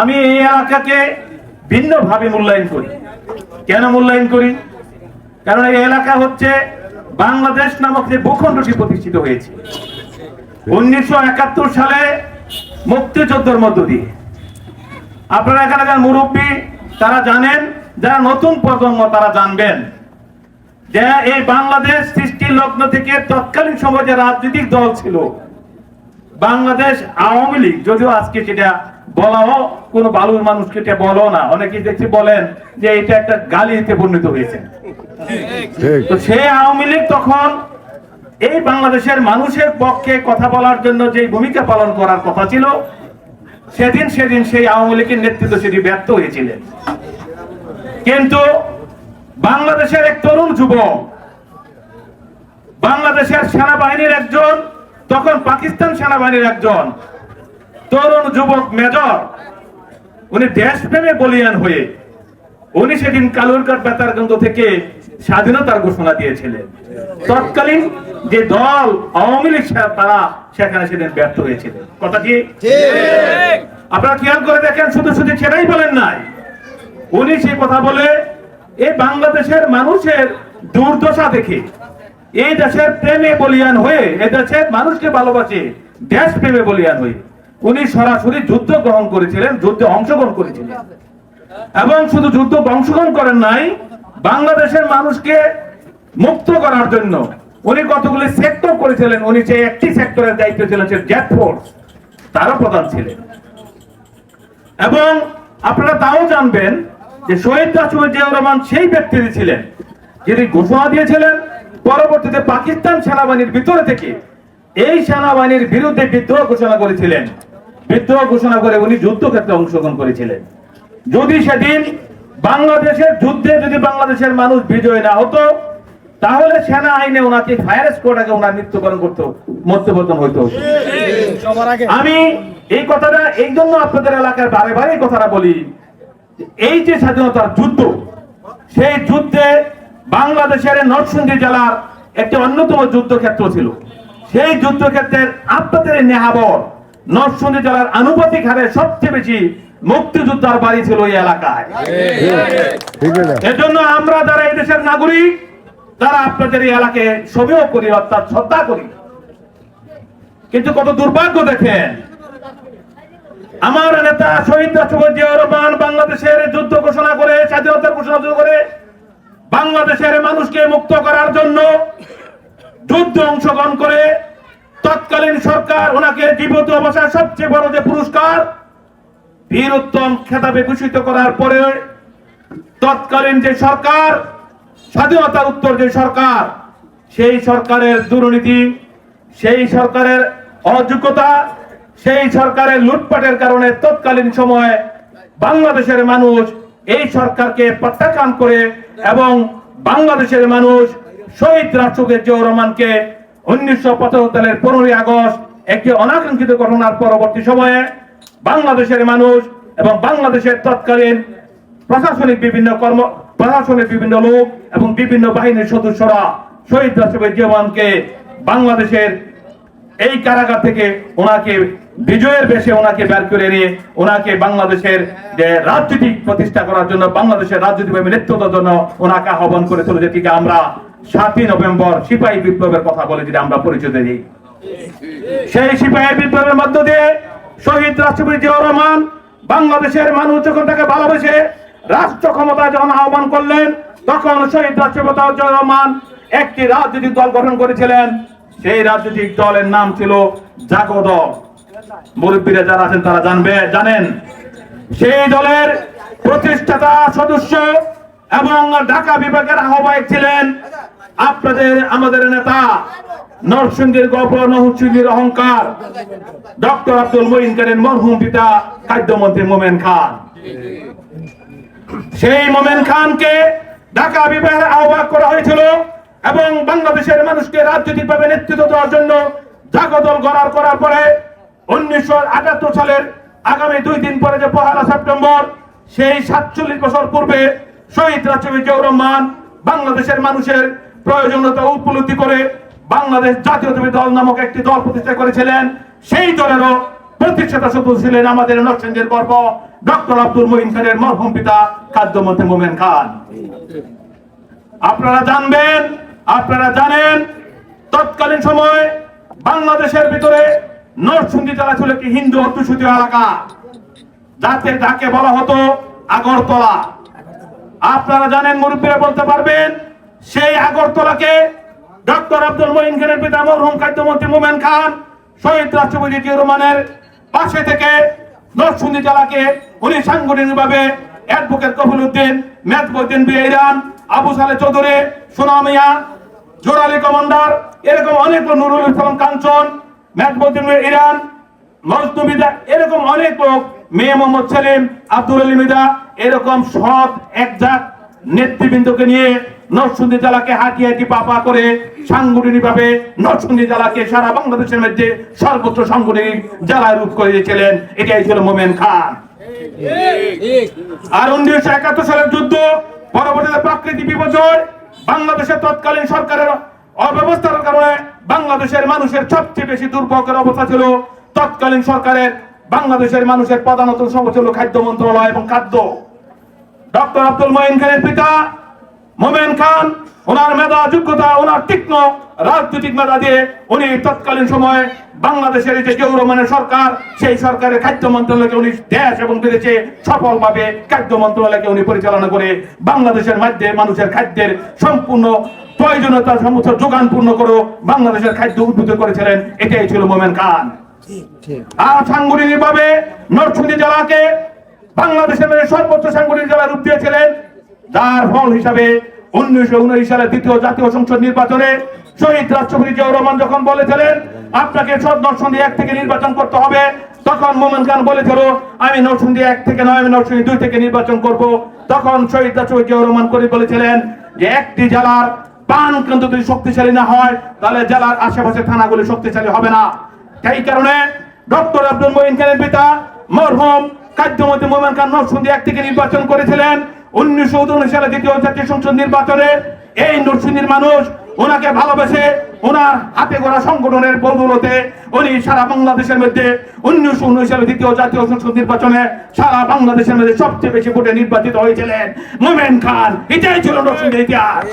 আমি এই এলাকাকে ভিন্নভাবে মূল্যায়ন করি। কেন মূল্যায়ন করি? কারণ এই এলাকা হচ্ছে বাংলাদেশ নামক যে ভূখণ্ডটি প্রতিষ্ঠিত হয়েছে। উনিশশো একাত্তর সালে মুক্তিযুদ্ধের মধ্য দিয়ে। আপনারা এখানে যারা মুরব্বী, তারা জানেন, যারা নতুন প্রজন্ম, তারা জানবেন যে এই বাংলাদেশ সৃষ্টির লগ্ন থেকে তৎকালীন সময় যে রাজনৈতিক দল ছিল বাংলাদেশ আওয়ামী লীগ যদিও আজকে সেটা বলাও কোনো বালুর মানুষকে এটা বলো না। অনেকেই দেখছি বলেন যে এটা একটা গালিতে পরিণত হয়েছে। তো সেই আওয়ামী লীগ তখন এই বাংলাদেশের মানুষের পক্ষে কথা বলার জন্য যে ভূমিকা পালন করার কথা ছিল সেদিন সেদিন সেই আওয়ামী লীগের নেতৃত্ব সেটি ব্যর্থ হয়েছিলেন। কিন্তু বাংলাদেশের এক তরুণ যুবক বাংলাদেশের সেনাবাহিনীর একজন তখন পাকিস্তান সেনাবাহিনীর একজন তরুণ যুবক মেজর উনি দেশপ্রেমে বলিয়ান হয়ে উনি সেদিন কালুরঘাট বেতারগঞ্জ থেকে স্বাধীনতার ঘোষণা দিয়েছিলেন। তৎকালীন যে দল আওয়ামী লীগ তারা সেখানে সেদিন ব্যর্থ হয়েছিল। কথা কি? আপনারা খেয়াল করে দেখেন শুধু শুধু সেটাই বলেন নাই। উনি সেই কথা বলে এই বাংলাদেশের মানুষের দুর্দশা দেখে এই দেশের প্রেমে বলিয়ান হয়ে, এই দেশের মানুষকে ভালোবাসে দেশ প্রেমে বলিয়ান হয়ে, উনি সরাসরি যুদ্ধ গ্রহণ করেছিলেন, যুদ্ধে অংশগ্রহণ করেছিলেন। এবং শুধু যুদ্ধ অংশগ্রহণ করেন নাই, বাংলাদেশের মানুষকে মুক্ত করার জন্য উনি কতগুলি সেক্টর করেছিলেন, উনি যে একটি সেক্টরের দায়িত্ব ছিলেন, সে জেট ফোর্স, তারও প্রধান ছিলেন। এবং আপনারা তাও জানবেন যে শহীদ রাষ্ট্রপতি জিয়াউর রহমান সেই ব্যক্তি ছিলেন, যিনি ঘোষণা দিয়েছিলেন পরবর্তীতে পাকিস্তান সেনাবাহিনীর ভিতরে থেকে এই সেনাবাহিনীর বিরুদ্ধে বিদ্রোহ ঘোষণা করেছিলেন। বিদ্রোহ ঘোষণা করে উনি যুদ্ধক্ষেত্রে অংশগ্রহণ করেছিলেন। যদি সেদিন বাংলাদেশের যুদ্ধে যদি বাংলাদেশের মানুষ বিজয় না হতো, তাহলে সেনা আইনে ওনাকে ফায়ার স্কোয়াডকে ওনার মৃত্যুবরণ করতো মৃত্যুবরণ হইতো। আমি এই কথাটা, এই জন্য আপনাদের এলাকার বারে বারে কথাটা বলি। এই যে স্বাধীনতার যুদ্ধ, সেই যুদ্ধে বাংলাদেশের নরসিংদী জেলার একটি অন্যতম যুদ্ধক্ষেত্র ছিল। সেই যুদ্ধক্ষেত্রের আপনাদের নেহাবর নরসিংদী জেলার আনুপাতিক হারে সবচেয়ে বেশি মুক্তিযোদ্ধার বাড়ি ছিল এই এলাকায়। এজন্য আমরা যারা এই দেশের নাগরিক, তারা আপনাদের এই এলাকায় সবেও করি, অর্থাৎ শ্রদ্ধা করি। কিন্তু কত দুর্ভাগ্য দেখেন, আমার নেতা শহীদ রাষ্ট্রপতি রহমান বাংলাদেশের যুদ্ধ ঘোষণা করে, স্বাধীনতার ঘোষণা করে বাংলাদেশের মানুষকে মুক্ত করার জন্য যুদ্ধ অংশগ্রহণ করে তৎকালীন সরকার ওনাকে জীবিত অবস্থায় সবচেয়ে বড় যে পুরস্কার, বীর উত্তম খেতাবে ভূষিত করার পরে তৎকালীন যে সরকার, স্বাধীনতা উত্তর যে সরকার, সেই সরকারের দুর্নীতি, সেই সরকারের অযোগ্যতা, সেই সরকারের লুটপাটের কারণে তৎকালীন সময়ে বাংলাদেশের মানুষ এই সরকারকে প্রত্যাখ্যান করে এবং বাংলাদেশের মানুষ শহীদ রাষ্ট্রপতি জিয়াউর রহমানকে উনিশশো পঁচাত্তর সালের পনেরোই আগস্ট একটি অনাকাঙ্ক্ষিত ঘটনার পরবর্তী সময়ে বাংলাদেশের মানুষ এবং বাংলাদেশের তৎকালীন প্রশাসনিক বিভিন্ন কর্ম, প্রশাসনের বিভিন্ন লোক এবং বিভিন্ন বাহিনীর সদস্যরা শহীদ রাষ্ট্রপতি জিয়াউরকে বাংলাদেশের এই কারাগার থেকে ওনাকে বিজয়ের বেশে ওনাকে বের করে নিয়ে ওনাকে বাংলাদেশের যে রাজনীতিক প্রতিষ্ঠা করার জন্য, বাংলাদেশের রাজনীতি নেতৃত্বের জন্য ওনাকে আহ্বান করে করেছিল যেটিকে আমরা সাতই নভেম্বর সিপাহী বিপ্লবের কথা বলে যেটা আমরা পরিচয় দিই। সেই সিপাহী বিপ্লবের মধ্য দিয়ে শহীদ রাষ্ট্রপতি জিয়াউর রহমান বাংলাদেশের মানুষ যখন তাকে ভালোবেসে রাষ্ট্র ক্ষমতা যখন আহ্বান করলেন, তখন শহীদ রাষ্ট্রপতি জিয়াউর রহমান একটি রাজনৈতিক দল গঠন করেছিলেন। সেই রাজনৈতিক দলের নাম ছিল জাগো দল। মুরব্বীরা যারা আছেন তারা জানবে, জানেন, সেই দলের প্রতিষ্ঠাতা সদস্য এবং ঢাকা বিভাগের আহ্বায়ক ছিলেন আপনাদের, আমাদের নেতা, নরসিংদীর গল্প নরসিংদীর অহংকার, ডক্টর আব্দুল মঈন করেন মরহুম পিতা, খাদ্যমন্ত্রী মোমেন খান। সেই মোমেন খানকে ঢাকা বিভাগের আহ্বায়ক করা হয়েছিল এবং বাংলাদেশের মানুষকে রাজনৈতিকভাবে নেতৃত্ব দেওয়ার জন্য জাগদল গড়ার করার পরে উনিশশো আটাত্তর সালের আগামী দুই দিন পরে যে পহেলা সেপ্টেম্বর, সেই সাতচল্লিশ বছর পূর্বে শহীদ রাষ্ট্রপতি রহমান বাংলাদেশের মানুষের প্রয়োজনীয়তা উপলব্ধি করে বাংলাদেশ জাতীয়তাবাদী দল নামক একটি দল প্রতিষ্ঠা করেছিলেন। সেই দলেরও প্রতিষ্ঠাতা সদস্য ছিলেন আমাদের নরসিংহের গর্ব ডক্টর আব্দুল মহিন খানের মরহুম পিতা খাদ্যমন্ত্রী মোমেন খান। আপনারা জানবেন, আপনারা জানেন, তৎকালীন সময় বাংলাদেশের ভিতরে নরসিংদী জেলা ছিল কি হিন্দু অধ্যুষিত এলাকা? যাতে যাকে বলা হতো আগরতলা। আপনারা জানেন মুরব্বীরা বলতে পারবেন, সেই আগরতলাকে ডক্টর আব্দুল মহিন খানের পিতা মরহুম খাদ্যমন্ত্রী মোমেন খান শহীদ রাষ্ট্রপতি জিয়া রহমানের পাশে থেকে নরসিংদী জেলাকে উনি সাংগঠনিকভাবে অ্যাডভোকেট কফিল উদ্দিন, মেজবুদ্দিন বিয়াইরান, আবু সালে চৌধুরী সোনামিয়া জোরালি কমান্ডার, এরকম অনেক নুরুল ইসলাম কাঞ্চন ইরান মজদুমিদা এরকম অনেক লোক, মেয়ে মোহাম্মদ সেলিম, আব্দুল আলী মিদা, এরকম নেতৃবৃন্দকে নিয়ে জেলাকে পাপা করে সাংগঠনিক ভাবে জেলাকে সারা বাংলাদেশের মধ্যে সর্বোচ্চ সাংগঠনিক জেলায় রূপ করে দিয়েছিলেন। এটাই ছিল মোমেন খান। আর উনিশশো একাত্তর সালের যুদ্ধ, পরবর্তীতে প্রাকৃতিক বিপর্যয়, বাংলাদেশের তৎকালীন সরকারের অব্যবস্থার কারণে বাংলাদেশের মানুষের সবচেয়ে বেশি দুর্ভোগের অবস্থা ছিল তৎকালীন সরকারের বাংলাদেশের মানুষের প্রধানত সমস্যা ছিল খাদ্য মন্ত্রণালয় এবং খাদ্য। ডক্টর আব্দুল মঈন খানের পিতা মোমেন খান, ওনার মেধা, যোগ্যতা, ওনার তীক্ষ্ণ রাজনৈতিক মেধা দিয়ে উনি তৎকালীন সময়ে বাংলাদেশের যে জিয়াউর রহমানের সরকার, সেই সরকারের খাদ্য মন্ত্রণালয়কে উনি দেশ এবং বিদেশে সফলভাবে খাদ্য মন্ত্রণালয়কে উনি পরিচালনা করে বাংলাদেশের মধ্যে মানুষের খাদ্যের সম্পূর্ণ প্রয়োজনীয়তার সমস্ত যোগান পূর্ণ করে বাংলাদেশের খাদ্য উদ্ভূত করেছিলেন, এটাই ছিল মোমেন খান। আর সাংগঠনিক ভাবে নরসিংদী জেলাকে বাংলাদেশের সর্বোচ্চ সাংগঠনিক জেলা রূপ দিয়েছিলেন। যার ফল হিসাবে উনিশশো উনআশি সালে দ্বিতীয় জাতীয় সংসদ নির্বাচনে শহীদ রাষ্ট্রপতি জিয়াউর রহমান যখন বলেছিলেন, আপনাকে সব নরসিংদী এক থেকে নির্বাচন করতে হবে, তখন মোমেন খান বলেছিল, আমি নরসিংদী এক থেকে নয়, আমি নরসিংদী দুই থেকে নির্বাচন করব। তখন শহীদ রাষ্ট্রপতি জিয়াউর রহমান করে বলেছিলেন যে, একটি জেলার পান কেন্দ্র যদি শক্তিশালী না হয়, তাহলে জেলার আশেপাশে থানাগুলি শক্তিশালী হবে না। সেই কারণে ডক্টর আব্দুল মঈন খানের পিতা মরহুম খাদ্যমন্ত্রী মোমেন খান নরসিংদী এক থেকে নির্বাচন করেছিলেন। উনিশশো উনআশি সালে দ্বিতীয় জাতীয় সংসদ নির্বাচনে এই নরসিংদীর মানুষ ওনাকে ভালোবেসে ওনার হাতে গড়া সংগঠনের বদৌলতে উনি সারা বাংলাদেশের মধ্যে উনিশশো উনিশ সালে দ্বিতীয় জাতীয় সংসদ নির্বাচনে সারা বাংলাদেশের মধ্যে সবচেয়ে বেশি ভোটে নির্বাচিত হয়েছিলেন মোমেন খান। এটাই ছিল নতুন ইতিহাস।